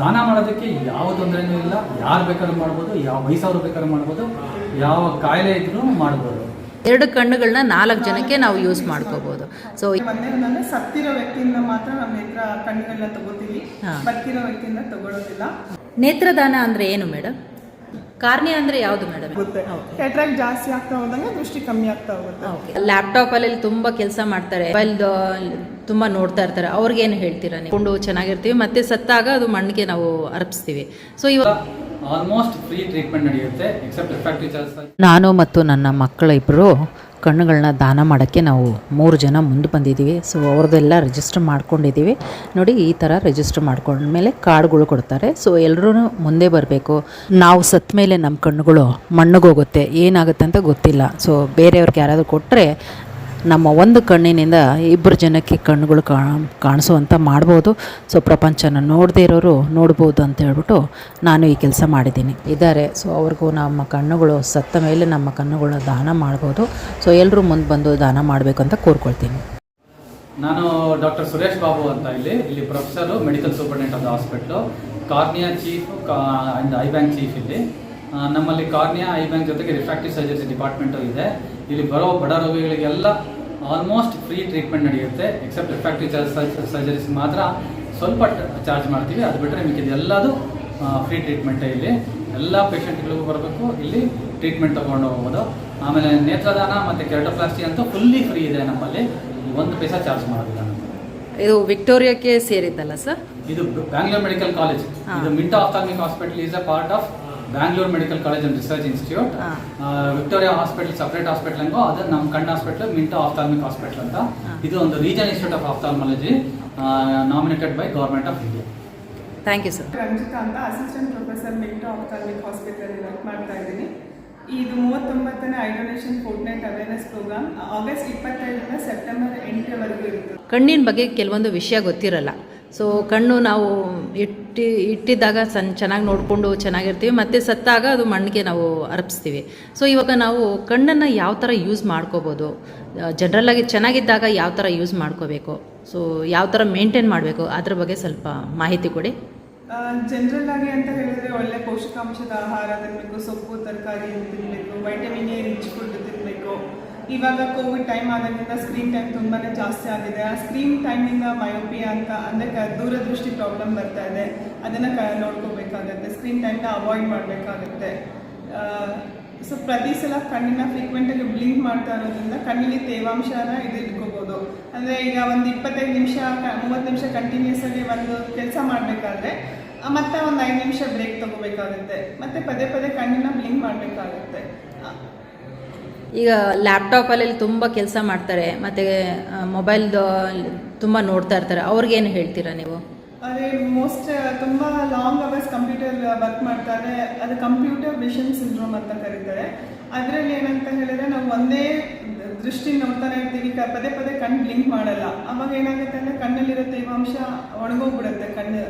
ದಾನ ಮಾಡೋದಕ್ಕೆ ಯಾವ ತೊಂದರೆನೂ ಇಲ್ಲ. ಯಾರು ಬೇಕಾದ್ರೂ ಮಾಡ್ಬೋದು ಯಾವ ವಯಸ್ಸವ್ರು ಬೇಕಾದ್ರೂ ಮಾಡ್ಬೋದು ಯಾವ ಕಾಯಿಲೆ ಇದ್ರೂ ಮಾಡ್ಬೋದು. ಎರಡು ಕಣ್ಣುಗಳನ್ನ ನಾಲ್ಕು ಜನಕ್ಕೆ ನಾವು ಯೂಸ್ ಮಾಡ್ಕೋಬಹುದು ಸೊ ಒಂದೇನಂದ್ರೆ ಸತ್ತಿರೋ ವ್ಯಕ್ತಿಯಿಂದ ಮಾತ್ರ ನಮ್ಮ ನೇತ್ರ ಕಣ್ಣುಗಳನ್ನ ತಗೋತೀವಿ. ಬದುಕಿರೋ ವ್ಯಕ್ತಿಯಿಂದ ತಗೊಳ್ಳೋದಿಲ್ಲ ನೇತ್ರದಾನ ಅಂದ್ರೆ ಏನು ಮೇಡಮ್ ಕಾರ್ನಿಯ ಅಂದ್ರೆ ಯಾವುದು ಮೇಡಮ್ ಕೆಟ್ರಾಕ್ ಜಾಸ್ತಿ ಆಗ್ತಾ ಹೋದಂಗೆ ದೃಷ್ಟಿ ಕಮ್ಮಿ ಆಗ್ತಾ ಹೋಗುತ್ತೆ. ಲ್ಯಾಪ್ಟಾಪ್ ಅಲ್ಲಿ ತುಂಬಾ ಕೆಲಸ ಮಾಡ್ತಾರೆ. ಮೊಬೈಲ್ ತುಂಬ ನೋಡ್ತಾ ಇರ್ತಾರೆ. ಅವ್ರಿಗೇನು ಹೇಳ್ತೀರಾ ನೀವು? ಕೊಂಡು ಚೆನ್ನಾಗಿರ್ತೀವಿ ಮತ್ತೆ ಸತ್ತಾಗ ಅದು ಮಣ್ಣಿಗೆ ನಾವು ಅರ್ಪಿಸ್ತೀವಿ. ಸೊ ಇವಾಗ ಆಲ್ಮೋಸ್ಟ್ ಫ್ರೀ ಟ್ರೀಟ್ಮೆಂಟ್ ನಡೆಯುತ್ತೆ ಎಕ್ಸೆಪ್ಟ್ ನಾನು ಮತ್ತು ನನ್ನ ಮಕ್ಕಳ ಇಬ್ಬರು ಕಣ್ಣುಗಳನ್ನ ದಾನ ಮಾಡೋಕ್ಕೆ ನಾವು ಮೂರು ಜನ ಮುಂದೆ ಬಂದಿದ್ದೀವಿ. ಸೊ ಅವ್ರದ್ದೆಲ್ಲ ರಿಜಿಸ್ಟರ್ ಮಾಡ್ಕೊಂಡಿದ್ದೀವಿ. ನೋಡಿ ಈ ಥರ ರಿಜಿಸ್ಟರ್ ಮಾಡ್ಕೊಂಡ್ಮೇಲೆ ಕಾರ್ಡ್ಗಳು ಕೊಡ್ತಾರೆ. ಸೊ ಎಲ್ಲರೂ ಮುಂದೆ ಬರಬೇಕು. ನಾವು ಸತ್ತ ಮೇಲೆ ನಮ್ಮ ಕಣ್ಣುಗಳು ಮಣ್ಣಿಗೆ ಹೋಗುತ್ತೆ. ಏನಾಗುತ್ತೆ ಅಂತ ಗೊತ್ತಿಲ್ಲ. ಸೊ ಬೇರೆಯವ್ರಿಗೆ ಯಾರಾದರೂ ಕೊಟ್ಟರೆ ನಮ್ಮ ಒಂದು ಕಣ್ಣಿನಿಂದ ಇಬ್ಬರು ಜನಕ್ಕೆ ಕಣ್ಣುಗಳು ಕಾಣ ಕಾಣಿಸುವಂಥ ಮಾಡ್ಬೋದು. ಸೊ, ಪ್ರಪಂಚನ ನೋಡದೇ ಇರೋರು ನೋಡ್ಬೋದು ಅಂತ ಹೇಳ್ಬಿಟ್ಟು ನಾನು ಈ ಕೆಲಸ ಮಾಡಿದ್ದೀನಿ. ಇದ್ದಾರೆ ಸೊ, ಅವ್ರಿಗೂ ನಮ್ಮ ಕಣ್ಣುಗಳು ಸತ್ತ ಮೇಲೆ ನಮ್ಮ ಕಣ್ಣುಗಳ ದಾನ ಮಾಡ್ಬೋದು. ಸೊ ಎಲ್ಲರೂ ಮುಂದೆ ಬಂದು ದಾನ ಮಾಡಬೇಕು ಅಂತ ಕೋರ್ಕೊಳ್ತೀನಿ. ನಾನು ಡಾಕ್ಟರ್ ಸುರೇಶ್ ಬಾಬು ಅಂತ ಇಲ್ಲಿ. ಇಲ್ಲಿ professor, medical superintendent of the hospital. Cornea chief eye bank chief ಇಲ್ಲಿ. ನಮ್ಮಲ್ಲಿ ಕಾರ್ನಿಯಾ ಐ ಬ್ಯಾಂಕ್ ಜೊತೆಗೆ ರಿಫ್ರಾಕ್ಟಿವ್ ಸರ್ಜರಿ ಡಿಪಾರ್ಟ್ಮೆಂಟು ಇದೆ. ಇಲ್ಲಿ ಬರೋ ಬಡ ರೋಗಿಗಳಿಗೆಲ್ಲ ಆಲ್ಮೋಸ್ಟ್ ಫ್ರೀ ಟ್ರೀಟ್ಮೆಂಟ್ ನಡೆಯುತ್ತೆ. ಎಕ್ಸೆಪ್ಟ್ ರಿಫ್ರಾಕ್ಟಿವ್ ಸರ್ಜರೀಸ್ ಮಾತ್ರ ಸ್ವಲ್ಪ ಚಾರ್ಜ್ ಮಾಡ್ತೀವಿ. ಅದು ಬಿಟ್ಟರೆ ನಿಮಗೆ ಎಲ್ಲದು ಫ್ರೀ ಟ್ರೀಟ್ಮೆಂಟೇ ಇಲ್ಲಿ. ಎಲ್ಲ ಪೇಷಂಟ್ಗಳಿಗೂ ಬರಬೇಕು. ಇಲ್ಲಿ ಟ್ರೀಟ್ಮೆಂಟ್ ತೊಗೊಂಡು ಹೋಗ್ಬೋದು. ಆಮೇಲೆ ನೇತ್ರದಾನ ಮತ್ತು ಕೆರಟೋಪ್ಲಾಸ್ಟಿ ಅಂತೂ ಫುಲ್ಲಿ ಫ್ರೀ ಇದೆ ನಮ್ಮಲ್ಲಿ. ಒಂದು ಪೈಸಾ ಚಾರ್ಜ್ ಮಾಡೋದಿಲ್ಲ ಇದು ವಿಕ್ಟೋರಿಯಾಕ್ಕೆ ಸೇರಿದ್ದಲ್ಲ ಸರ್? ಇದು ಬ್ಯಾಂಗ್ಳೂರ್ ಮೆಡಿಕಲ್ ಕಾಲೇಜ್. ಇದು Minto ophthalmic hospital is a part of Bangalore medical college and research institute. Victoria hospital separate hospital ಹಂಗೋ ಅದೇ ನಮ್ಮ ಕಣ್ಣ ಹಾಸ್ಪಿಟಲ್ ಮಿಂಟೋ ಆಫ್ಥಾಲ್ಮಿಕ್ ಹಾಸ್ಪಿಟಲ್ ಅಂತ. ಇದು ಒಂದು region institute of ophthalmology nominated by government of India thank you sir Ranjita ಅಂತ assistant professor Minto ophthalmic hospital work ಮಾಡ್ತಾ ಇದ್ದೀನಿ. ಇದು ಮೂವತ್ತೊಂಬತ್ತನೇ eye donation fortnight awareness programme August ಇಪ್ಪತ್ತೈದರಿಂದ ಸೆಪ್ಟೆಂಬರ್ ಎಂಟರವರೆಗೂ ಇರುತ್ತೆ ಕಣ್ಣಿನ ಬಗ್ಗೆ ಕೆಲವೊಂದು ವಿಷಯ ಗೊತ್ತಿರಲ್ಲ. ಸೊ ಕಣ್ಣು ನಾವು ಇಟ್ಟು, ಇಟ್ಟಿದ್ದಾಗ ಸಣ್ಣ ಚೆನ್ನಾಗಿ ನೋಡಿಕೊಂಡು ಚೆನ್ನಾಗಿರ್ತೀವಿ, ಮತ್ತು ಸತ್ತಾಗ ಅದು ಮಣ್ಣಿಗೆ ನಾವು ಅರ್ಪಿಸ್ತೀವಿ. ಸೊ ಇವಾಗ ನಾವು ಕಣ್ಣನ್ನು ಯಾವ ಥರ ಯೂಸ್ ಮಾಡ್ಕೋಬೋದು ಜನರಲ್ಲಾಗಿ ಚೆನ್ನಾಗಿದ್ದಾಗ ಯಾವ ಥರ ಯೂಸ್ ಮಾಡ್ಕೋಬೇಕು ಸೊ ಯಾವ ಥರ ಮೇಂಟೈನ್ ಮಾಡಬೇಕು, ಅದ್ರ ಬಗ್ಗೆ ಸ್ವಲ್ಪ ಮಾಹಿತಿ ಕೊಡಿ. ಜನರಲ್ ಆಗಿ ಅಂತ ಹೇಳಿದ್ರೆ ಒಳ್ಳೆ ಪೌಷ್ಟಿಕಾಂಶದ ಆಹಾರ ತಿನ್ನಬೇಕು ಸೊಪ್ಪು, ತರಕಾರಿ ತಿನ್ನಬೇಕು ವೈಟಮಿನ್ ಎ ರಿಚ್ ಫುಡ್ ಇವಾಗ ಕೋವಿಡ್ ಟೈಮ್ ಆದಾಗಿಂದ ಸ್ಕ್ರೀನ್ ಟೈಮ್ ತುಂಬಾ ಜಾಸ್ತಿ ಆಗಿದೆ. ಆ ಸ್ಕ್ರೀನ್ ಟೈಮಿಂದ ಮಯೋಪಿಯಾ ಅಂತ ಅಂದರೆ ದೂರದೃಷ್ಟಿ ಪ್ರಾಬ್ಲಮ್ ಬರ್ತಾ ಇದೆ. ಅದನ್ನು ಕ, ನೋಡ್ಕೋಬೇಕಾಗತ್ತೆ. ಸ್ಕ್ರೀನ್ ಟೈಮ್ನ ಅವಾಯ್ಡ್ ಮಾಡಬೇಕಾಗತ್ತೆ. ಸೊ ಪ್ರತಿ ಸಲ ಕಣ್ಣಿನ ಫ್ರೀಕ್ವೆಂಟಾಗಿ ಬ್ಲಿಂಕ್ ಮಾಡ್ತಾ ಇರೋದ್ರಿಂದ ಕಣ್ಣಿನ ತೇವಾಂಶನ ಇದು ಇಟ್ಕೋಬೋದು ಅಂದರೆ ಈಗ ಒಂದು ಇಪ್ಪತ್ತೈದು ನಿಮಿಷ ಮೂವತ್ತು ನಿಮಿಷ ಕಂಟಿನ್ಯೂಸ್ ಆಗಿ ಒಂದು ಕೆಲಸ ಮಾಡಬೇಕಾದ್ರೆ ಮತ್ತೆ ಒಂದು ಐದು ನಿಮಿಷ ಬ್ರೇಕ್ ತಗೋಬೇಕಾಗುತ್ತೆ. ಮತ್ತೆ ಪದೇ ಪದೇ ಕಣ್ಣಿನ ಬ್ಲಿಂಕ್ ಮಾಡಬೇಕಾಗುತ್ತೆ. ಈಗ ಲ್ಯಾಪ್ಟಾಪಲ್ಲಿ ತುಂಬ ಕೆಲಸ ಮಾಡ್ತಾರೆ, ಮತ್ತು ಮೊಬೈಲ್ದು ತುಂಬ ನೋಡ್ತಾ ಇರ್ತಾರೆ. ಅವ್ರಿಗೇನು ಹೇಳ್ತೀರಾ ನೀವು? ಅದೇ ಮೋಸ್ಟ್ ತುಂಬ ಲಾಂಗ್ ಅವರ್ಸ್ ಕಂಪ್ಯೂಟರ್ ವರ್ಕ್ ಮಾಡ್ತಾರೆ. ಅದು ಕಂಪ್ಯೂಟರ್ ವಿಷನ್ ಸಿಂಡ್ರೋಮ್ ಅಂತ ಕರೀತಾರೆ. ಅದರಲ್ಲಿ ಏನಂತ ಹೇಳಿದ್ರೆ, ನಾವು ಒಂದೇ ದೃಷ್ಟಿ ನೋಡ್ತಾನೆ ಇರ್ತೀವಿ. ಪದೇ ಪದೇ ಕಣ್ಣು ಬ್ಲಿಂಕ್ ಮಾಡಲ್ಲ. ಅವಾಗ ಏನಾಗುತ್ತೆ ಅಂದರೆ, ಕಣ್ಣಲ್ಲಿರೋ ತೇವಾಂಶ ಒಣಗೋಗ್ಬಿಡುತ್ತೆ ಕಣ್ಣು.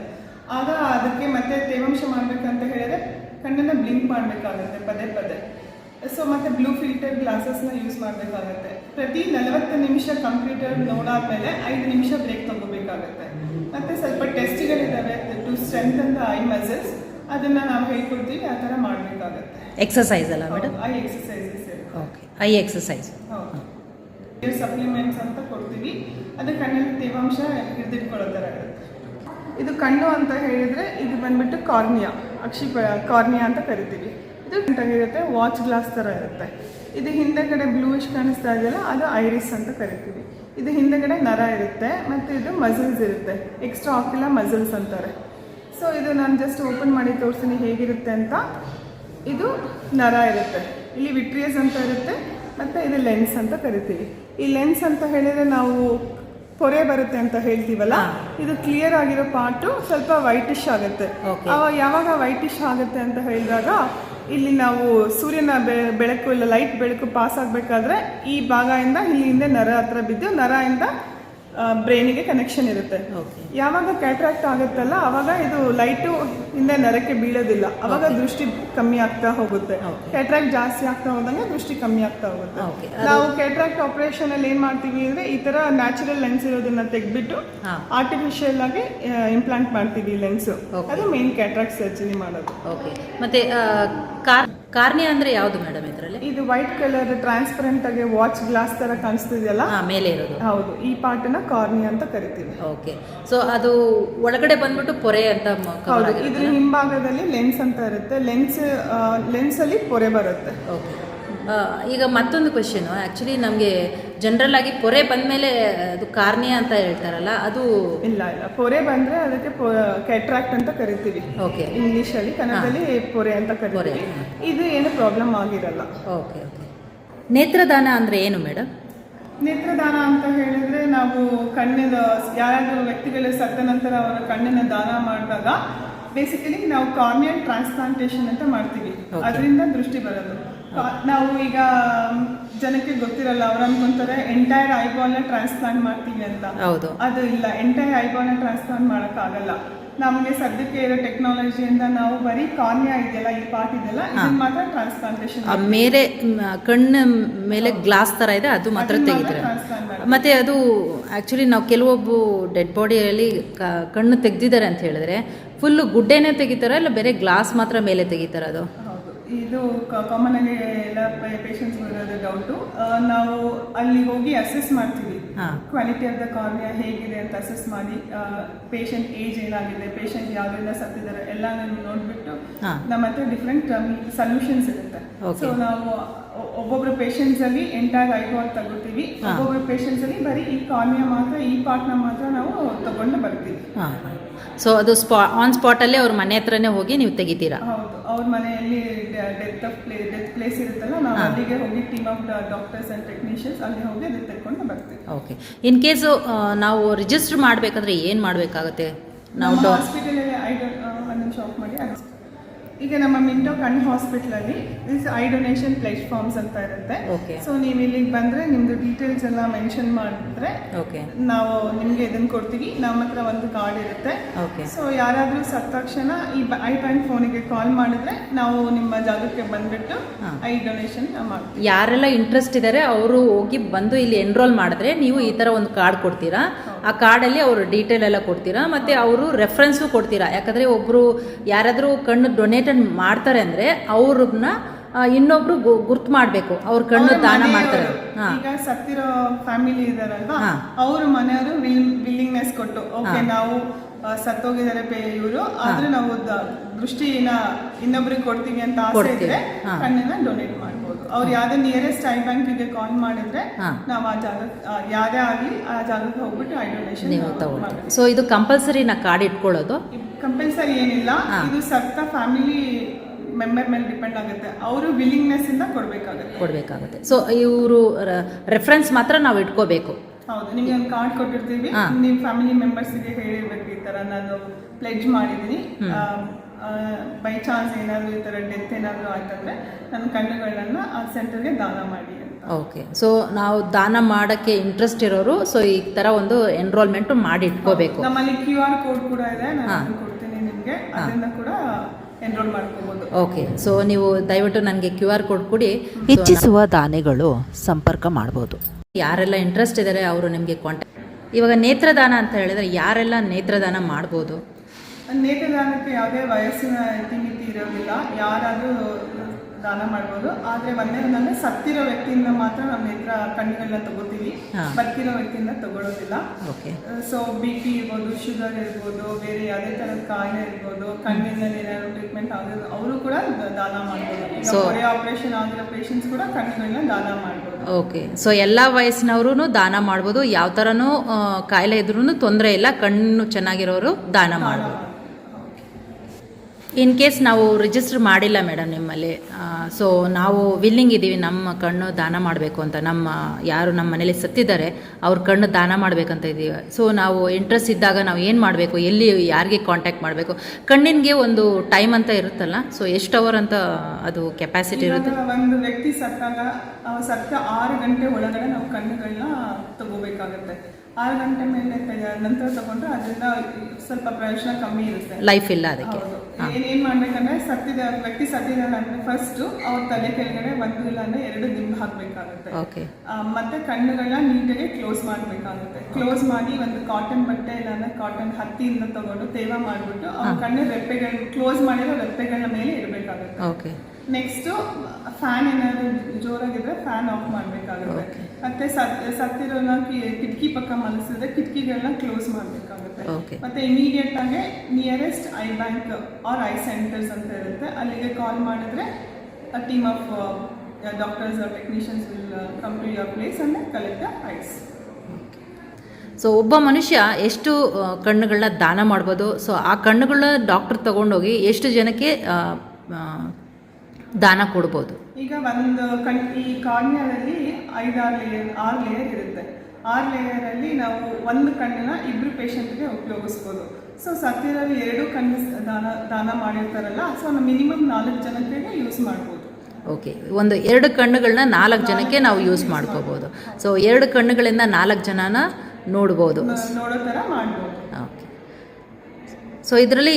ಆಗ ಅದಕ್ಕೆ ಮತ್ತೆ ತೇವಾಂಶ ಮಾಡಬೇಕಂತ ಹೇಳಿದ್ರೆ, ಕಣ್ಣನ್ನು ಬ್ಲಿಂಕ್ ಮಾಡಬೇಕಾಗುತ್ತೆ ಪದೇ ಪದೇ. ಸೊ ಮತ್ತೆ ಬ್ಲೂ ಫಿಲ್ಟರ್ ಗ್ಲಾಸಸ್ನ ಯೂಸ್ ಮಾಡಬೇಕಾಗತ್ತೆ. ಪ್ರತಿ ನಲವತ್ತು ನಿಮಿಷ ಕಂಪ್ಯೂಟರ್ ನೋಡಾದ್ಮೇಲೆ ಐದು ನಿಮಿಷ ಬ್ರೇಕ್ ತಗೋಬೇಕಾಗತ್ತೆ. ಮತ್ತೆ ಸ್ವಲ್ಪ ಟೆಸ್ಟ್ಗಳಿದ್ದಾವೆ ಟು ಸ್ಟ್ರೆಂತ್ ಅಂತ ಐ ಮಸಲ್ಸ್ ಅದನ್ನ ನಾವು ಹೇಳ್ಕೊಡ್ತೀವಿ ಆ ಥರ ಮಾಡಬೇಕಾಗತ್ತೆ. ಎಕ್ಸಸೈಸ್ ಅಲ್ಲ madam eye exercises okay eye exercise ಹೌದು. ಸಪ್ಲಿಮೆಂಟ್ಸ್ ಅಂತ ಕೊಡ್ತೀವಿ. ಅದು ಕಣ್ಣಲ್ಲಿ ತೇವಾಂಶ ಹಿಡಿದಿಟ್ಕೊಳ್ಳೋ ಥರ ಇರುತ್ತೆ. ಇದು ಕಣ್ಣು ಅಂತ ಹೇಳಿದ್ರೆ ಇದು ಬಂದ್ಬಿಟ್ಟು ಕಾರ್ನಿಯಾ ಅಕ್ಷಿ ಕಾರ್ನಿಯಾ ಅಂತ ಕರಿತೀವಿ. ಇರುತ್ತೆ ವಾಚ್ ಗ್ಲಾಸ್ ಥರ ಇರುತ್ತೆ. ಇದು ಹಿಂದೆಗಡೆ ಬ್ಲೂಯಿಶ್ ಕಾಣಿಸ್ತಾ ಇದೆಯಲ್ಲ ಅದು ಐರಿಸ್ ಅಂತ ಕರಿತೀವಿ. ಇದು ಹಿಂದೆಗಡೆ ನರ ಇರುತ್ತೆ ಮತ್ತು ಇದು ಮಸಲ್ಸ್ ಇರುತ್ತೆ. ಎಕ್ಸ್ಟ್ರಾ ಆಕಿಲ್ಲ ಮಸಲ್ಸ್ ಅಂತಾರೆ. ಸೊ ಇದು ನಾನು ಜಸ್ಟ್ ಓಪನ್ ಮಾಡಿ ತೋರಿಸ್ತೀನಿ ಹೇಗಿರುತ್ತೆ ಅಂತ. ಇದು ನರ ಇರುತ್ತೆ. ಇಲ್ಲಿ ವಿಟ್ರಿಯಸ್ ಅಂತ ಇರುತ್ತೆ ಮತ್ತು ಇದು ಲೆನ್ಸ್ ಅಂತ ಕರಿತೀವಿ. ಈ ಲೆನ್ಸ್ ಅಂತ ಹೇಳಿದ್ರೆ ನಾವು ಪೊರೆ ಬರುತ್ತೆ ಅಂತ ಹೇಳ್ತೀವಲ್ಲ ಇದು ಕ್ಲಿಯರ್ ಆಗಿರೋ ಪಾರ್ಟು ಸ್ವಲ್ಪ ವೈಟಿಶ್ ಆಗುತ್ತೆ. ಯಾವಾಗ ವೈಟಿಶ್ ಆಗುತ್ತೆ ಅಂತ ಹೇಳಿದಾಗ ಇಲ್ಲಿ ನಾವು ಸೂರ್ಯನ ಬೆಳಕು, ಇಲ್ಲ ಲೈಟ್ ಬೆಳಕು ಪಾಸ್ ಆಗಬೇಕಾದ್ರೆ ಈ ಭಾಗದಿಂದ ಇಲ್ಲಿ ಹಿಂದೆ ನರ ಹತ್ರ ಬಿದ್ದು ನರದಿಂದ ಬ್ರೈನಿಗೆ ಕನೆಕ್ಷನ್ ಇರುತ್ತೆ. ಯಾವಾಗ ಕ್ಯಾಟ್ರಾಕ್ಟ್ ಆಗುತ್ತಲ್ಲ ಅವಾಗ ಇದು ಲೈಟು ಹಿಂದೆ ನರಕ್ಕೆ ಬೀಳೋದಿಲ್ಲ. ಅವಾಗ ದೃಷ್ಟಿ ಕಮ್ಮಿ ಆಗ್ತಾ ಹೋಗುತ್ತೆ. ಕ್ಯಾಟ್ರಾಕ್ಟ್ ಜಾಸ್ತಿ ಆಗ್ತಾ ಹೋದಂಗೆ ದೃಷ್ಟಿ ಕಮ್ಮಿ ಆಗ್ತಾ ಹೋಗುತ್ತೆ. ನಾವು ಕ್ಯಾಟ್ರಾಕ್ಟ್ ಆಪರೇಷನ್ ಅಲ್ಲಿ ಏನ್ ಮಾಡ್ತೀವಿ ಅಂದ್ರೆ ಈ ತರ ನ್ಯಾಚುರಲ್ ಲೆನ್ಸ್ ಇರೋದನ್ನ ತೆಗೆದ್ಬಿಟ್ಟು ಆರ್ಟಿಫಿಷಿಯಲ್ ಆಗಿ ಇಂಪ್ಲಾಂಟ್ ಮಾಡ್ತೀವಿ ಲೆನ್ಸ್ ಅದು ಮೇನ್ ಕ್ಯಾಟ್ರಾಕ್ಟ್ ಸರ್ಜರಿ ಮಾಡೋದು. ಮತ್ತೆ ಕಾರ್ ಕಾರ್ನಿಯಾ ಅಂದ್ರೆ ಯಾವುದು ಮೇಡಮ್ ಇದರಲ್ಲಿ? ಇದು ವೈಟ್ ಕಲರ್ ಟ್ರಾನ್ಸ್ಪರೆಂಟ್ ಆಗಿ ವಾಚ್ ಗ್ಲಾಸ್ ತರ ಕಾಣಿಸ್ತಿದೆಯಲ್ಲ? ಮೇಲೆ ಇರೋದು. ಹೌದು ಈ ಪಾರ್ಟ್ನ ಕಾರ್ನಿಯ ಅಂತ ಕರಿತೀವಿ. ಓಕೆ ಸೊ ಅದು ಒಳಗಡೆ ಬಂದ್ಬಿಟ್ಟು ಪೊರೆ ಅಂತ ಹೌದು ಇದ್ರ ಹಿಂಭಾಗದಲ್ಲಿ ಲೆನ್ಸ್ ಅಂತ ಇರುತ್ತೆ. ಲೆನ್ಸ್ ಲೆನ್ಸ್ ಅಲ್ಲಿ ಪೊರೆ ಬರುತ್ತೆ. ಓಕೆ ಈಗ ಮತ್ತೊಂದು ಕ್ವೆಶನು ಆ್ಯಕ್ಚುಲಿ ನಮಗೆ ಜನರಲ್ ಆಗಿ ಪೊರೆ ಬಂದಮೇಲೆ ಅದು ಕಾರ್ನಿಯಾ ಅಂತ ಹೇಳ್ತಾರಲ್ಲ ಅದು ಇಲ್ಲ ಇಲ್ಲ. ಪೊರೆ ಬಂದರೆ ಅದಕ್ಕೆ ಕ್ಯಾಟ್ರಾಕ್ಟ್ ಅಂತ ಕರಿತೀವಿ. ಓಕೆ ಇಂಗ್ಲೀಷಲ್ಲಿ ಅಲ್ಲಿ ಕನ್ನಡದಲ್ಲಿ ಪೊರೆ ಅಂತ ಕರಿತೀವಿ. ಇದು ಏನು ಪ್ರಾಬ್ಲಮ್ ಆಗಿರಲ್ಲ. ಓಕೆ ಓಕೆ ನೇತ್ರದಾನ ಅಂದರೆ ಏನು ಮೇಡಮ್ ನೇತ್ರದಾನ ಅಂತ ಹೇಳಿದ್ರೆ ನಾವು ಕಣ್ಣಿನ ಯಾರಾದರೂ ವ್ಯಕ್ತಿಗಳು ಸತ್ತ ನಂತರ ಅವರ ಕಣ್ಣಿನ ದಾನ ಮಾಡಿದಾಗ ಬೇಸಿಕಲಿ ನಾವು ಕಾರ್ನಿಯಲ್ ಟ್ರಾನ್ಸ್ಪ್ಲಾಂಟೇಶನ್ ಅಂತ ಮಾಡ್ತೀವಿ. ಅದರಿಂದ ದೃಷ್ಟಿ ಬರೋದು. ನಾವು ಈಗ ಜನಕ್ಕೆ ಗೊತ್ತಿರಲ್ಲ ಅವ್ರು ಅನ್ಕೊಂತಾರೆ ಎಂಟೈರ್ ಐಬಾಲ್ನ ಟ್ರಾನ್ಸ್ಪ್ಲಾಂಟ್ ಮಾಡ್ತೀವಿ ಅಂತ. ಹೌದು. ಅದು ಇಲ್ಲ ಎಂಟೈರ್ ಐಬಾಲ್ನ ಟ್ರಾನ್ಸ್ಪ್ಲಾಂಟ್ ಮಾಡೋಕ್ಕಾಗಲ್ಲ. ನಮಗೆ ಸದ್ಯಕ್ಕೆ ಇರೋ ಟೆಕ್ನಾಲಜಿಯಿಂದ ನಾವು ಬರೀ ಕಾರ್ನಿಯಾ ಇದೆಯಲ್ಲ ಈ ಪಾರ್ಟ್ ಇದೆಯಲ್ಲ ಇದನ್ನ ಮಾತ್ರ ಟ್ರಾನ್ಸ್ಪ್ಲಾಂಟೇಶನ್ ಮೇಲೆ ಕಣ್ಣ ಮೇಲೆ ಗ್ಲಾಸ್ ತರ ಇದೆ ಅದು ಮಾತ್ರ ತೆಗಿತಾರೆ? ಮತ್ತೆ ಅದು ಆಕ್ಚುಲಿ ನಾವು ಕೆಲವೊಬ್ಬ ಡೆಡ್ ಬಾಡಿಯಲ್ಲಿ ಕಣ್ಣು ತೆಗ್ದಿದ್ದಾರೆ ಅಂತ ಹೇಳಿದ್ರೆ ಫುಲ್ಲು ಗುಡ್ಡೆನೇ ತೆಗಿತಾರ ಇಲ್ಲ ಬೇರೆ ಗ್ಲಾಸ್ ಮಾತ್ರ ಮೇಲೆ ತೆಗಿತಾರ ಅದು? ಇದು ಕಾಮನ್ ಆಗಿ ಎಲ್ಲ ಪೇಷಂಟ್ಸ್ ಬರೋದು ಡೌಟು ನಾವು ಅಲ್ಲಿ ಹೋಗಿ ಅಸೆಸ್ ಮಾಡ್ತೀವಿ. ಕ್ವಾಲಿಟಿ ಆಫ್ ದ ಕಾರ್ನಿಯ ಹೇಗಿದೆ ಅಂತ ಅಸೆಸ್ ಮಾಡಿ ಪೇಷಂಟ್ ಏಜ್ ಏನಾಗಿದೆ ಪೇಷಂಟ್ ಯಾವ್ದೆಲ್ಲ ಸತ್ತಿದ್ದಾರೆ ಎಲ್ಲ ನೋಡ್ಬಿಟ್ಟು. ನಮ್ಮ ಹತ್ರ ಡಿಫ್ರೆಂಟ್ ಸೊಲ್ಯೂಷನ್ಸ್ ಇರುತ್ತೆ. Okay. ಸೊ ನಾವು ಒಬ್ಬೊಬ್ರು ಪೇಷಂಟ್ಸ್ ಅಲ್ಲಿ ಎಂಟಾಗಿ ಐಬಾಲ್ ತಗೋತೀವಿ. ಒಬ್ಬೊಬ್ರು ಪೇಷಂಟ್ಸ್ ಅಲ್ಲಿ ಬರೀ ಈ ಕಾರ್ನಿಯ ಮಾತ್ರ ಈ ಪಾರ್ಟ್ನ ಮಾತ್ರ ನಾವು ತಗೊಂಡು ಬರ್ತೀವಿ. ಸೊ ಅದು ಸ್ಪಾ ಆನ್ ಸ್ಪಾಟಲ್ಲೇ ಅವ್ರ ಮನೆ ಹತ್ರನೇ ಹೋಗಿ ನೀವು ತೆಗಿತೀರಾ? ಹೌದು. ಅವ್ರ ಮನೆಯಲ್ಲಿ death of play death places ಇರುತ್ತಲ್ಲ ನಾವು ಅಲ್ಲಿಗೆ ಹೋಗಿ team of doctors and technicians ಅಲ್ಲಿ ಹೋಗಿ ಅದನ್ನ ತೆಕ್ಕೊಂಡು ಬರ್ತೀವಿ. ಓಕೆ ಇನ್ ಕೇಸು ನಾವು ರಿಜಿಸ್ಟರ್ ಮಾಡಬೇಕಂದ್ರೆ ಏನು ಮಾಡಬೇಕಾಗುತ್ತೆ? ನಾವು ಹಾಸ್ಪಿಟಲಲ್ಲಿ ಐ ಒಂದು ನಿಮಿಷ ಆಫ್ ಮಾಡಿ ಅದು- ಈಗ ನಮ್ಮ ಮಿಂಟೋ ಕಣ್ಣು ಹಾಸ್ಪಿಟಲ್ ಅಲ್ಲಿ ದಿಸ್ ಐ ಡೊನೇಷನ್ ಪ್ಲಾಟ್ಫಾರ್ಮ್ಸ್ ಅಂತ ಇರುತ್ತೆ. ಸೊ ನೀವು ಇಲ್ಲಿಗೆ ಬಂದ್ರೆ ನಿಮ್ದು ಡೀಟೇಲ್ಸ್ ಎಲ್ಲ ಮೆನ್ಷನ್ ಮಾಡಿದ್ರೆ ಓಕೆ ನಾವು ನಿಮ್ಗೆ ಇದನ್ನ ಕೊಡ್ತೀವಿ. ನಮ್ಮ ಹತ್ರ ಒಂದು ಕಾರ್ಡ್ ಇರುತ್ತೆ. ಓಕೆ ಸೊ ಯಾರಾದರೂ ಸತ್ತ ತಕ್ಷಣ ಈ ಐ ಬ್ಯಾಂಕ್ ಫೋನಿಗೆ ಕಾಲ್ ಮಾಡಿದ್ರೆ ನಾವು ನಿಮ್ಮ ಜಾಗಕ್ಕೆ ಬಂದ್ಬಿಟ್ಟು ಹಾ. ಐ ಡೊನೇಷನ್ ಮಾಡ್ತೀವಿ. ಯಾರೆಲ್ಲ ಇಂಟ್ರೆಸ್ಟ್ ಇದ್ದಾರೆ ಅವರು ಹೋಗಿ ಬಂದು ಇಲ್ಲಿ ಎನ್ರೋಲ್ ಮಾಡಿದ್ರೆ ನೀವು ಈ ಥರ ಒಂದು ಕಾರ್ಡ್ ಕೊಡ್ತೀರಾ? ಆ ಕಾರ್ಡಲ್ಲಿ ಅವರು ಡೀಟೇಲ್ ಎಲ್ಲ ಕೊಡ್ತೀರಾ? ಮತ್ತು ಅವರು ರೆಫರೆನ್ಸು ಕೊಡ್ತೀರಾ? ಯಾಕಂದರೆ ಒಬ್ಬರು ಯಾರಾದರೂ ಕಣ್ಣು ಡೊನೇಟೆಡ್ ಮಾಡ್ತಾರೆ ಅಂದರೆ ಅವ್ರನ್ನ ಇನ್ನೊಬ್ರು ಗುರ್ತು ಮಾಡಬೇಕು. ಅವ್ರ ಕಣ್ಣು ದಾನ ಮಾಡ್ತಾರೆ. ಈಗ ಸತ್ತಿರೋ ಫ್ಯಾಮಿಲಿ ಇದಾರಲ್ವಾ. ಅವ್ರ ಮನೆಯವರು ವಿಲ್ಲಿಂಗ್ನೆಸ್ ಕೊಟ್ಟು ಓಕೆ ನಾವು ಸತ್ತೋಗಿದ್ದಾರೆ ಪೇ ಇವರು ಆದ್ರೆ ನಾವು ದೃಷ್ಟಿನ ಇನ್ನೊಬ್ರಿಗೆ ಕೊಡ್ತೀವಿ ಅಂತ ಆಸೆ. ಇದ್ರೆ. ಕಣ್ಣನ್ನ ಡೊನೇಟ್ ಮಾಡ್ಬೋದು ಅವ್ರು ಯಾವ್ದೇ ನಿಯರೆಸ್ಟ್ ಐ ಬ್ಯಾಂಕಿಗೆ ಕಾಲ್ ಮಾಡಿದ್ರೆ ಹಾ. ನಾವು ಆ ಜಾಗ ಯಾವ್ದೇ ಆಗಲಿ ಆ ಜಾಗಕ್ಕೆ ಹೋಗ್ಬಿಟ್ಟು ಐ ಡೊನೇಷನ್ ನೀವು ತಗೊಳ್ತೀರಿ. ಸೊ ಇದು ಕಂಪಲ್ಸರಿ ನಾ ಕಾರ್ಡ್ ಇಟ್ಕೊಳ್ಳೋದು? ಕಂಪಲ್ಸರಿ ಏನಿಲ್ಲ. ಹಾ. ಇದು ಸತ್ತ ಫ್ಯಾಮಿಲಿ ಮೆಂಬರ್ ಮೇಲೆ ಡಿಪೆಂಡ್ ಆಗುತ್ತೆ. ಅವರು ವಿಲ್ಲಿಂಗ್ನೆಸ್ ಇಂದ ಕೊಡ್ಬೇಕಾಗುತ್ತೆ. ಕೊಡಬೇಕಾಗುತ್ತೆ. ಸೊ ಇವರು ರೆಫರೆನ್ಸ್ ಮಾತ್ರ ನಾವು ಇಟ್ಕೋಬೇಕು. ಹೌದು. ನಿಮ್ಗೆ ಒಂದು ಕಾರ್ಡ್ ಕೊಟ್ಟಿರ್ತೀವಿ. ಹಾ. ನಿಮ್ಮ ಫ್ಯಾಮಿಲಿ ಮೆಂಬರ್ಸ್ಗೆ ಹೇಳಿರ್ಬೇಕು ಈ ತರ ನಾನು ಪ್ಲೆಡ್ಜ್ ಮಾಡಿದ್ದೀನಿ. ಬೈ ಚಾನ್ಸ್ ಏನಾದರೂ ಈ ಥರ ಡೆತ್ ಏನಾದರೂ ಆಯ್ತಂದ್ರೆ ನನ್ನ ಕಣ್ಣುಗಳನ್ನ ಆ ಸೆಂಟರ್ಗೆ ದಾನ ಮಾಡಿ ಅಂತ. ಓಕೆ ಸೊ ನಾವು ದಾನ ಮಾಡೋಕ್ಕೆ ಇಂಟ್ರೆಸ್ಟ್ ಇರೋರು ಸೊ ಈ ಥರ ಒಂದು ಎನ್ರೋಲ್ಮೆಂಟ್ ಮಾಡಿ ಇಟ್ಕೋಬೇಕು ನಮ್ಮಲ್ಲಿ ಕ್ಯೂ ಆರ್ ಕೋಡ್ ಕೂಡ ಇದೆ ನಾನು ಕೊಡ್ತೀನಿ ನಿಮಗೆ. ಅದನ್ನ ಕೂಡ ಎನ್ರೋಲ್ ಮಾಡ್ಕೋಬಹುದು ಓಕೆ ಸೊ ನೀವು ದಯವಿಟ್ಟು ನನಗೆ ಕ್ಯೂ ಆರ್ ಕೋಡ್. ಕೊಡಿ ಹೆಚ್ಚಿಸುವ ದಾನಿಗಳು ಸಂಪರ್ಕ ಮಾಡ್ಬೋದು. ಯಾರೆಲ್ಲ ಇಂಟ್ರೆಸ್ಟ್ ಇದ್ದಾರೆ ಅವರು ನಿಮಗೆ ಕಾಂಟ್ಯಾಕ್ಟ್ ಇವಾಗ ನೇತ್ರದಾನ ಅಂತ ಹೇಳಿದ್ರೆ ಯಾರೆಲ್ಲ ನೇತ್ರದಾನ ಮಾಡ್ಬೋದು? ನೇತ್ರದಾನಕ್ಕೆ ಯಾವುದೇ ವಯಸ್ಸಿನ ಇತಿಮಿತಿ ಇರೋದಿಲ್ಲ. ಯಾರಾದರೂ ದಾನ ಮಾಡ್ಬೋದು. ಆದರೆ ಒಂದೇ ಒಂದಂದ್ರೆ ಸತ್ತಿರೋ ವ್ಯಕ್ತಿಯಿಂದ ಮಾತ್ರ ನಾವು ನೇತ್ರ ಕಣ್ಣುಗಳನ್ನ ತಗೋತೀವಿ. ಬದುಕಿರೋ ವ್ಯಕ್ತಿಯಿಂದ ತಗೊಳ್ಳೋದಿಲ್ಲ ಓಕೆ. ಸೊ ಬಿ ಪಿ ಇರ್ಬೋದು ಶುಗರ್ ಇರ್ಬೋದು ಬೇರೆ ಯಾವುದೇ ಥರದ ಕಾಯಿಲೆ ಇರ್ಬೋದು ಕಣ್ಣಿನಲ್ಲಿ ಏನಾದ್ರು ಟ್ರೀಟ್ಮೆಂಟ್ ಆಗೋದು ಅವರು ಕೂಡ ದಾನ ಮಾಡ್ಬೋದು. ಕೊರೆ ಆಪರೇಷನ್ ಆಗಿರೋ ಪೇಷಂಟ್ಸ್ ಕೂಡ ಕಣ್ಣುಗಳನ್ನ ದಾನ ಮಾಡ್ಬೋದು. ಓಕೆ. ಸೊ ಎಲ್ಲ ವಯಸ್ಸಿನವರು ದಾನ ಮಾಡ್ಬೋದು. ಯಾವ ಥರನೂ ಕಾಯಿಲೆ ಇದ್ರೂ ತೊಂದರೆ ಇಲ್ಲ. ಕಣ್ಣು ಚೆನ್ನಾಗಿರೋರು ದಾನ ಮಾಡ್ಬೋದು. ಇನ್ ಕೇಸ್ ನಾವು ರಿಜಿಸ್ಟರ್ ಮಾಡಿಲ್ಲ ಮೇಡಮ್ ನಿಮ್ಮಲ್ಲಿ ಸೊ ನಾವು ವಿಲ್ಲಿಂಗ್ ಇದ್ದೀವಿ ನಮ್ಮ ಕಣ್ಣು ದಾನ ಮಾಡಬೇಕು ಅಂತ. ನಮ್ಮ ಯಾರು ನಮ್ಮ ಮನೇಲಿ ಸತ್ತಿದ್ದಾರೆ ಅವ್ರ ಕಣ್ಣು ದಾನ ಮಾಡಬೇಕಂತ ಇದ್ದೀವಿ ಸೊ ನಾವು ಇಂಟ್ರೆಸ್ಟ್ ಇದ್ದಾಗ ನಾವು ಏನು ಮಾಡಬೇಕು ಎಲ್ಲಿ ಯಾರಿಗೆ ಕಾಂಟ್ಯಾಕ್ಟ್ ಮಾಡಬೇಕು? ಕಣ್ಣಿನಗೆ ಒಂದು ಟೈಮ್ ಅಂತ ಇರುತ್ತಲ್ಲ ಸೊ ಎಷ್ಟು ಅವರ್ ಅಂತ ಅದು ಕೆಪಾಸಿಟಿ ಇರುತ್ತೆ? ಒಂದು ವ್ಯಕ್ತಿ ಸತ್ತಾಗ ಸತ್ತ ಆರು ಗಂಟೆ ಒಳಗಡೆ ನಾವು ಕಣ್ಣುಗಳನ್ನ ತಗೋಬೇಕಾಗುತ್ತೆ. ಆರು ಗಂಟೆ ಮೇಲೆ ನಂತರ ತಗೊಂಡ್ರೆ ಅದರಿಂದ ಸ್ವಲ್ಪ ಪ್ರಯೋಜನ ಕಮ್ಮಿ ಇರುತ್ತೆ. ಲೈಫ್ ಇಲ್ಲ ಅದಕ್ಕೆ. ಹೌದು ಏನ್ ಏನ್ ಮಾಡ್ಬೇಕಂದ್ರೆ ಸತ್ತಿದ ವ್ಯಕ್ತಿ ಸತ್ತಿದಾನೆ ಅಂದ್ರೆ ಫಸ್ಟ್ ಅವ್ರ ತಲೆ ಕೆಳಗಡೆ ಒಂದು ಇಲ್ಲ ಅಂದ್ರೆ ಎರಡು ದಿಂಬು ಹಾಕ್ಬೇಕಾಗುತ್ತೆ. ಮತ್ತೆ ಕಣ್ಣುಗಳನ್ನ ನೀಟಾಗಿ ಕ್ಲೋಸ್ ಮಾಡ್ಬೇಕಾಗುತ್ತೆ. ಕ್ಲೋಸ್ ಮಾಡಿ ಒಂದು ಕಾಟನ್ ಬಟ್ಟೆ ಇಲ್ಲಾಂದ್ರೆ ಕಾಟನ್ ಹತ್ತಿಯಿಂದ ತಗೊಂಡು ತೇವ ಮಾಡಿಬಿಟ್ಟು ಅವ್ರ ಕಣ್ಣು ರೆಪ್ಪೆಗಳ ಕ್ಲೋಸ್ ಮಾಡಿರೋ ರೆಪ್ಪೆಗಳ ಮೇಲೆ ಇರಬೇಕಾಗುತ್ತೆ ನೆಕ್ಸ್ಟ್ ಫ್ಯಾನ್ ಏನಾದ್ರು ಜೋರಾಗಿದ್ರೆ ಫ್ಯಾನ್ ಆಫ್ ಮಾಡಬೇಕಾಗುತ್ತೆ. ಮತ್ತೆ ಸತ್ ಸತ್ತಿರೋನ ಕಿಟಕಿ ಪಕ್ಕ ಮಲಸಿದ್ರೆ ಕಿಟಕಿಗಳನ್ನ ಕ್ಲೋಸ್ ಮಾಡಬೇಕಾಗುತ್ತೆ. ಮತ್ತೆ ಇಮಿಡಿಯೇಟ್ ಆಗಿ nearest eye bank or eye centres ಅಂತ ಇರುತ್ತೆ. ಅಲ್ಲಿಗೆ ಕಾಲ್ ಮಾಡಿದ್ರೆ team of doctors technicians will come to your place and collect eyes so ಒಬ್ಬ ಮನುಷ್ಯ ಎಷ್ಟು ಕಣ್ಣುಗಳನ್ನ ದಾನ ಮಾಡ್ಬೋದು? ಸೊ ಆ ಕಣ್ಣುಗಳನ್ನ ಡಾಕ್ಟರ್ ತಗೊಂಡೋಗಿ ಎಷ್ಟು ಜನಕ್ಕೆ ದಾನ ಕೊಡ್ಬೋದು. ಈಗ ಒಂದು ಕಣ್ ಈ ಕಾಣ್ಯದಲ್ಲಿ ಐದಾರು ಲೇಯರ್ ಆರು ಲೇಯರ್ ಇರುತ್ತೆ. ಆರು ಲೇಯರ್ ಅಲ್ಲಿ ನಾವು ಒಂದು ಕಣ್ಣನ್ನ ಇಬ್ಬರು ಪೇಷಂಟ್ಗೆ ಉಪಯೋಗಿಸ್ಬೋದು. ಸೊ ಸತ್ಯದಲ್ಲಿ ಎರಡು ಕಣ್ಣು ದಾನ ದಾನ ಮಾಡಿರ್ತಾರಲ್ಲ ಸೊ ಮಿನಿಮಮ್ ನಾಲ್ಕು ಜನಕ್ಕೆ ಯೂಸ್ ಮಾಡ್ಬೋದು. ಓಕೆ ಒಂದು ಎರಡು ಕಣ್ಣುಗಳನ್ನ ನಾಲ್ಕು ಜನಕ್ಕೆ ನಾವು ಯೂಸ್ ಮಾಡ್ಕೋಬೋದು. ಸೊ ಎರಡು ಕಣ್ಣುಗಳಿಂದ ನಾಲ್ಕು ಜನನ ನೋಡ್ಬೋದು. ಓಕೆ ಸೊ ಇದರಲ್ಲಿ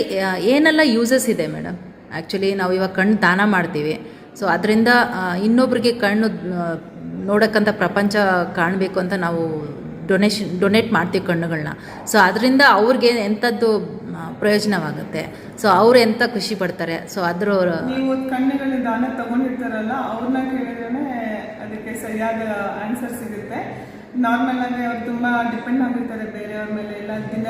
ಏನೆಲ್ಲ ಯೂಸಸ್ ಇದೆ ಮೇಡಮ್ ಆ್ಯಕ್ಚುಲಿ ನಾವು ಇವಾಗ ಕಣ್ಣು ದಾನ ಮಾಡ್ತೀವಿ. ಸೊ ಅದರಿಂದ ಇನ್ನೊಬ್ರಿಗೆ ಕಣ್ಣು ನೋಡೋಕ್ಕಂಥ ಪ್ರಪಂಚ ಕಾಣಬೇಕು ಅಂತ ನಾವು ಡೊನೇಷನ್ ಡೊನೇಟ್ ಮಾಡ್ತೀವಿ ಕಣ್ಣುಗಳನ್ನ ಸೊ ಅದರಿಂದ ಅವ್ರಿಗೆ ಎಂಥದ್ದು ಪ್ರಯೋಜನವಾಗುತ್ತೆ. ಸೊ ಅವರು ಎಂತ ಖುಷಿ ಪಡ್ತಾರೆ. ಸೊ ಅದ್ರ, ನೀವು ಕಣ್ಣುಗಳ ದಾನ ತಗೊಂಡಿರ್ತಾರಲ್ಲ, ಅವ್ರನ್ನ ಕೇಳಿದ್ರೆ ಅದಕ್ಕೆ ಸರಿಯಾದ ಆನ್ಸರ್ ಸಿಗುತ್ತೆ. ನಾರ್ಮಲ್ ಆಗಿ ಅವ್ರು ತುಂಬಾ ಡಿಪೆಂಡ್ ಆಗಿರ್ತಾರೆ ಬೇರೆಯವ್ರ ಮೇಲೆ. ಎಲ್ಲ ದಿನ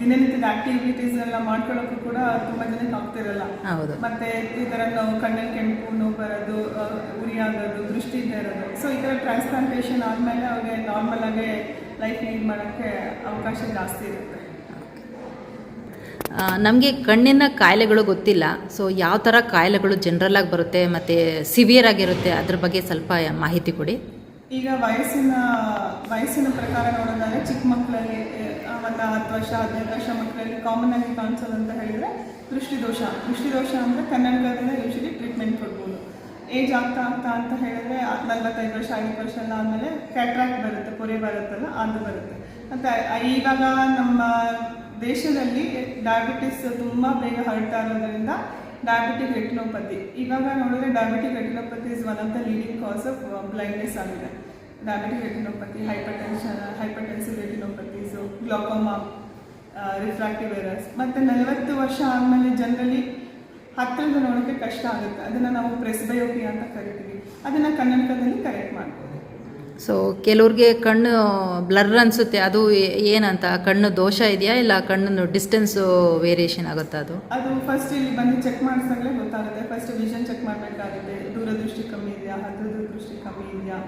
ದಿನನಿತ್ಯದ ಆಕ್ಟಿವಿಟೀಸ್ ಎಲ್ಲ ಮಾಡ್ಕೊಳ್ಳೋಕ್ಕೂ ಕೂಡ ತುಂಬಾ ಜನಕ್ಕೆ ಆಗ್ತಿರಲ್ಲ ಹೌದು. ಮತ್ತೆ ಈ ಥರ ನಾವು ಕಣ್ಣಲ್ಲಿ ಕೆಂಪು ನೋವು ಬರೋದು ಉರಿ ಆಗೋದು ದೃಷ್ಟಿ ಇರೋದು. ಸೊ ಈ ಥರ ಟ್ರಾನ್ಸ್ಪ್ಲಾಂಟೇಷನ್ ಆದಮೇಲೆ ಅವ್ರಿಗೆ ನಾರ್ಮಲ್ ಆಗಿ ಲೈಫ್ ಲೀಡ್ ಮಾಡೋಕ್ಕೆ ಅವಕಾಶ ಜಾಸ್ತಿ ಇರುತ್ತೆ. ನಮಗೆ ಕಣ್ಣಿನ ಕಾಯಿಲೆಗಳು ಗೊತ್ತಿಲ್ಲ. ಸೊ ಯಾವ ಥರ ಕಾಯಿಲೆಗಳು ಆಗಿ ಬರುತ್ತೆ ಮತ್ತು ಸಿವಿಯರ್ ಆಗಿರುತ್ತೆ ಅದ್ರ ಬಗ್ಗೆ ಸ್ವಲ್ಪ ಮಾಹಿತಿ ಕೊಡಿ. ಈಗ ವಯಸ್ಸಿನ ವಯಸ್ಸಿನ ಪ್ರಕಾರ ನೋಡೋದಾದ್ರೆ ಚಿಕ್ಕ ಮಕ್ಕಳಲ್ಲಿ ಒಂದು ಹತ್ತು ವರ್ಷ, ಹದಿನೈದು ವರ್ಷ ಮಕ್ಕಳಲ್ಲಿ ಕಾಮನ್ ಆಗಿ ಕಾಣಿಸೋದು ಅಂತ ಹೇಳಿದ್ರೆ ದೃಷ್ಟಿದೋಷ. ದೃಷ್ಟಿದೋಷ ಅಂದರೆ ಕನ್ನಡಕದಿಂದ ಯೂಶಲಿ ಟ್ರೀಟ್ಮೆಂಟ್ ಕೊಡ್ಬೋದು. ಏಜ್ ಆಗ್ತಾ ಆಗ್ತಾ ಅಂತ ಹೇಳಿದ್ರೆ ನಲ್ವತ್ತೈದು ವರ್ಷ ಐದು ವರ್ಷ ಎಲ್ಲ ಆದಮೇಲೆ ಕ್ಯಾಟ್ರಾಕ್ಟ್ ಬರುತ್ತೆ, ಪೊರೆ ಬರುತ್ತಲ್ಲ, ಅದು ಬರುತ್ತೆ. ಮತ್ತು ಇವಾಗ ನಮ್ಮ ದೇಶದಲ್ಲಿ ಡಯಾಬಿಟಿಸ್ ತುಂಬ ಬೇಗ ಹರಡ್ತಾ ಇರೋದ್ರಿಂದ ಡಯಾಬಿಟಿಕ್ ರೆಟಿನೋಪತಿ ಇವಾಗ ನೋಡಿದ್ರೆ diabetic retinopathy is one of the leading cause of blindness ಆಗಿದೆ. Diabetic retinopathy hypertension hypertensive retinopathies glaucoma refractive errors ಮತ್ತು ನಲವತ್ತು ವರ್ಷ ಆದಮೇಲೆ ಜನರಲಿ ಹತ್ತಿರದ ನೋಡೋಕ್ಕೆ ಕಷ್ಟ ಆಗುತ್ತೆ. ಅದನ್ನು ನಾವು ಪ್ರೆಸ್ಬಯೋಪಿ ಅಂತ ಕರಿತೀವಿ. ಅದನ್ನು ಕನ್ನಡಕದಲ್ಲಿ ಕರೆಕ್ಟ್ ಮಾಡ್ಬೋದು. ಸೊ ಕೆಲವ್ರಿಗೆ ಕಣ್ಣು ಬ್ಲರ್ ಅನಿಸುತ್ತೆ. ಅದು ಏನಂತ? ಕಣ್ಣು ದೋಷ ಇದೆಯಾ? ಇಲ್ಲ ಕಣ್ಣು ಡಿಸ್ಟೆನ್ಸು ವೇರಿಯೇಷನ್ ಆಗುತ್ತಾ ಅದು? ಅದು ಫಸ್ಟ್ ಇಲ್ಲಿ ಬಂದು ಚೆಕ್ ಮಾಡಿಸ್ದಾಗಲೇ ಗೊತ್ತಾಗುತ್ತೆ. ಫಸ್ಟ್ ವಿಷನ್ ಚೆಕ್ ಮಾಡಬೇಕಾಗುತ್ತೆ. ದೂರದೃಷ್ಟಿ ಕಮ್ಮಿ ಇದೆಯಾ? ಹತ್ತಿರದ ದೃಷ್ಟಿ ಕಮ್ಮಿ ಇದೆಯಾ?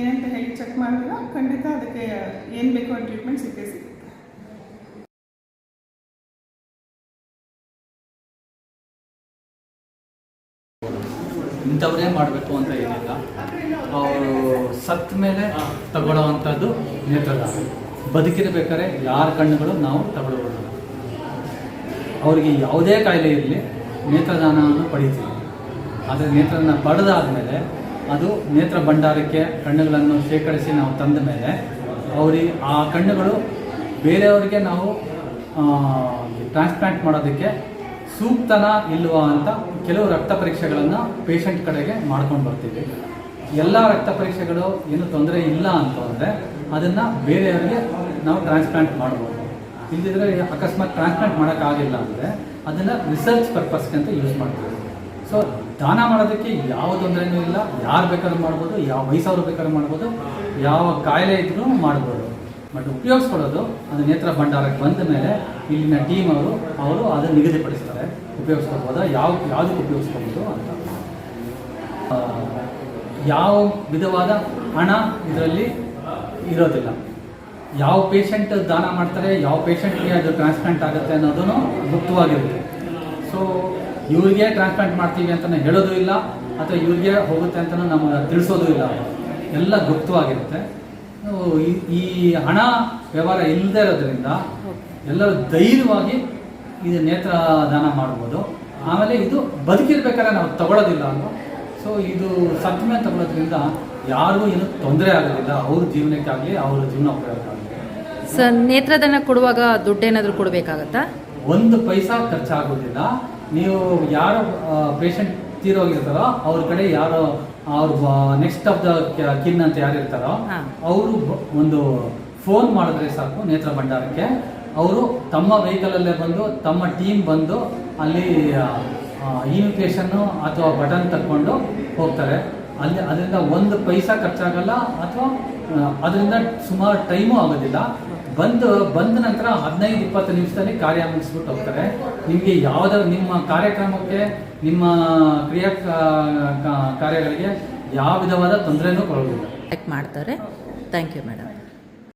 ಏನಂತ ಹೇಳಿ ಚೆಕ್ ಮಾಡಿದ್ರೆ ಖಂಡಿತ ಅದಕ್ಕೆ ಏನು ಬೇಕೋ ಟ್ರೀಟ್ಮೆಂಟ್ ಸಿಕ್ಕೇ ಸಿಗುತ್ತೆ ಇಂಥವ್ರೇ ಮಾಡಬೇಕು ಅಂತ ಏನಿಲ್ಲ. ಅವರು ಸತ್ತ ಮೇಲೆ ತಗೊಳ್ಳೋವಂಥದ್ದು ನೇತ್ರದಾನ ಬದುಕಿರ್ಬೇಕಾದ್ರೆ ಯಾರ ಕಣ್ಣುಗಳು ನಾವು ತಗೊಳ್ಬೋದಲ್ಲ ಅವರಿಗೆ ಯಾವುದೇ ಕಾಯಿಲೆ ಇರಲಿ ನೇತ್ರದಾನವನ್ನು ಪಡಿತೀವಿ. ಆದರೆ ನೇತ್ರದಾನ ಪಡೆದಾದ್ಮೇಲೆ ಅದು ನೇತ್ರ ಭಂಡಾರಕ್ಕೆ ಕಣ್ಣುಗಳನ್ನು ಶೇಖರಿಸಿ ನಾವು ತಂದ ಮೇಲೆ ಅವ್ರಿಗೆ ಆ ಕಣ್ಣುಗಳು ಬೇರೆಯವರಿಗೆ ನಾವು ಟ್ರಾನ್ಸ್ಪ್ಲಾಂಟ್ ಮಾಡೋದಕ್ಕೆ ಸೂಕ್ತನ ಇಲ್ವಾ ಅಂತ ಕೆಲವು ರಕ್ತ ಪರೀಕ್ಷೆಗಳನ್ನು ಪೇಷಂಟ್ ಕಡೆಗೆ ಮಾಡ್ಕೊಂಡು ಬರ್ತೀವಿ. ಎಲ್ಲ ರಕ್ತ ಪರೀಕ್ಷೆಗಳು ಏನು ತೊಂದರೆ ಇಲ್ಲ ಅಂತಂದರೆ ಅದನ್ನು ಬೇರೆಯವರಿಗೆ ನಾವು ಟ್ರಾನ್ಸ್ಪ್ಲಾಂಟ್ ಮಾಡ್ಬೋದು. ಇಲ್ಲದಿದ್ರೆ ಅಕಸ್ಮಾತ್ ಟ್ರಾನ್ಸ್ಪ್ಲಾಂಟ್ ಮಾಡೋಕ್ಕಾಗಿಲ್ಲ ಅಂದರೆ ಅದನ್ನು ರಿಸರ್ಚ್ ಪರ್ಪಸ್ಗೆ ಅಂತ ಯೂಸ್ ಮಾಡ್ತೀವಿ. ಸೊ ದಾನ ಮಾಡೋದಕ್ಕೆ ಯಾವ ತೊಂದರೆನೂ ಇಲ್ಲ. ಯಾರು ಬೇಕಾದ್ರೂ ಮಾಡ್ಬೋದು, ಯಾವ ವಯಸ್ಸವ್ರು ಬೇಕಾದ್ರೂ ಮಾಡ್ಬೋದು, ಯಾವ ಕಾಯಿಲೆ ಇದ್ರೂ ಮಾಡ್ಬೋದು. ಬಟ್ ಉಪಯೋಗಿಸ್ಕೊಳ್ಳೋದು ಅದು ನೇತ್ರ ಭಂಡಾರಕ್ಕೆ ಬಂದ ಮೇಲೆ ಇಲ್ಲಿನ ಟೀಮ್ ಅವರು ಅವರು ಅದನ್ನು ನಿಗದಿಪಡಿಸ್ತಾರೆ. ಉಪಯೋಗಿಸ್ಕೊಳ್ಬೋದಾ? ಯಾವ, ಯಾವುದಕ್ಕೆ ಉಪಯೋಗಿಸ್ಕೊಬೋದು ಅಂತ. ಯಾವ ವಿಧವಾದ ಹಣ ಇದರಲ್ಲಿ ಇರೋದಿಲ್ಲ. ಯಾವ ಪೇಷಂಟ್ ದಾನ ಮಾಡ್ತಾರೆ, ಯಾವ ಪೇಷಂಟ್ಗೆ ಅದು ಟ್ರಾನ್ಸ್ಪ್ಲಾಂಟ್ ಆಗುತ್ತೆ ಅನ್ನೋದನ್ನು ಗುಪ್ತವಾಗಿರುತ್ತೆ. ಸೊ ಇವ್ರಿಗೆ ಟ್ರಾನ್ಸ್ಪ್ಲಾಂಟ್ ಮಾಡ್ತೀವಿ ಅಂತಲೇ ಹೇಳೋದು ಇಲ್ಲ, ಅಥವಾ ಇವ್ರಿಗೆ ಹೋಗುತ್ತೆ ಅಂತಲೂ ನಮಗೆ ತಿಳಿಸೋದು ಇಲ್ಲ. ಎಲ್ಲ ಗುಪ್ತವಾಗಿರುತ್ತೆ. ಈ- ಹಣ ವ್ಯವಹಾರ ಇಲ್ಲದೆ ಇರೋದ್ರಿಂದ ಎಲ್ಲರೂ ಧೈರ್ಯವಾಗಿ ಇದು ನೇತ್ರ ದಾನ ಮಾಡ್ಬೋದು. ಆಮೇಲೆ ಇದು ಬದುಕಿರ್ಬೇಕಾದ್ರೆ ನಾವು ತಗೊಳ್ಳೋದಿಲ್ಲ ಅಲ್ವ? ಸೊ ಇದು ಸತ್ತ ಮೇಲೆ ತಗೊಳ್ಳೋದ್ರಿಂದ ಯಾರಿಗೂ ಏನು ತೊಂದರೆ ಆಗೋದಿಲ್ಲ. ಅವ್ರ ಜೀವನಕ್ಕಾಗಲಿ ಅವ್ರ ಜೀವನ ಉಪಯೋಗಕ್ಕಾಗಲಿ. ಸರ್ ನೇತ್ರದಾನ ಕೊಡುವಾಗ ದುಡ್ಡೇನಾದರೂ ಕೊಡಬೇಕಾಗತ್ತಾ? ಒಂದು ಪೈಸಾ ಖರ್ಚಾಗೋದಿಲ್ಲ. ನೀವು ಯಾರು ಪೇಷಂಟ್ ತೀರೋಗಿರ್ತಾರೋ ಅವ್ರ ಕಡೆ ಯಾರು ಅವ್ರ ನೆಕ್ಸ್ಟ್ ಆಫ್ ದ ಕಿನ್ ಅಂತ ಯಾರು ಇರ್ತಾರೋ ಅವರು ಒಂದು ಫೋನ್ ಮಾಡಿದ್ರೆ ಸಾಕು ನೇತ್ರ ಭಂಡಾರಕ್ಕೆ. ಅವರು ತಮ್ಮ ವೆಹಿಕಲಲ್ಲೇ ಬಂದು ತಮ್ಮ ಟೀಮ್ ಬಂದು ಅಲ್ಲಿ ಇನ್ವಿಟೇಷನ್ನು ಅಥವಾ ಬಟನ್ ತಕ್ಕೊಂಡು ಹೋಗ್ತಾರೆ. ಅಲ್ಲಿ ಅದರಿಂದ ಒಂದು ಪೈಸಾ ಖರ್ಚಾಗಲ್ಲ ಅಥವಾ ಅದರಿಂದ ಸುಮಾರು ಟೈಮು ಆಗೋದಿಲ್ಲ. ಬಂದು ಬಂದ ನಂತರ ಹದಿನೈದು ಇಪ್ಪತ್ತು ನಿಮಿಷದಲ್ಲಿ ಕಾರ್ಯ ಮುಗಿಸ್ಬಿಟ್ಟು ಹೋಗ್ತಾರೆ. ನಿಮಗೆ ಯಾವುದಾದ್ರು ನಿಮ್ಮ ಕಾರ್ಯಕ್ರಮಕ್ಕೆ, ನಿಮ್ಮ ಕ್ರಿಯಾ ಕಾರ್ಯಗಳಿಗೆ ಯಾವ ವಿಧವಾದ ತೊಂದರೆನೂ ಕೊಡೋದಿಲ್ಲ. ಮಾಡ್ತಾರೆ. Thank you madam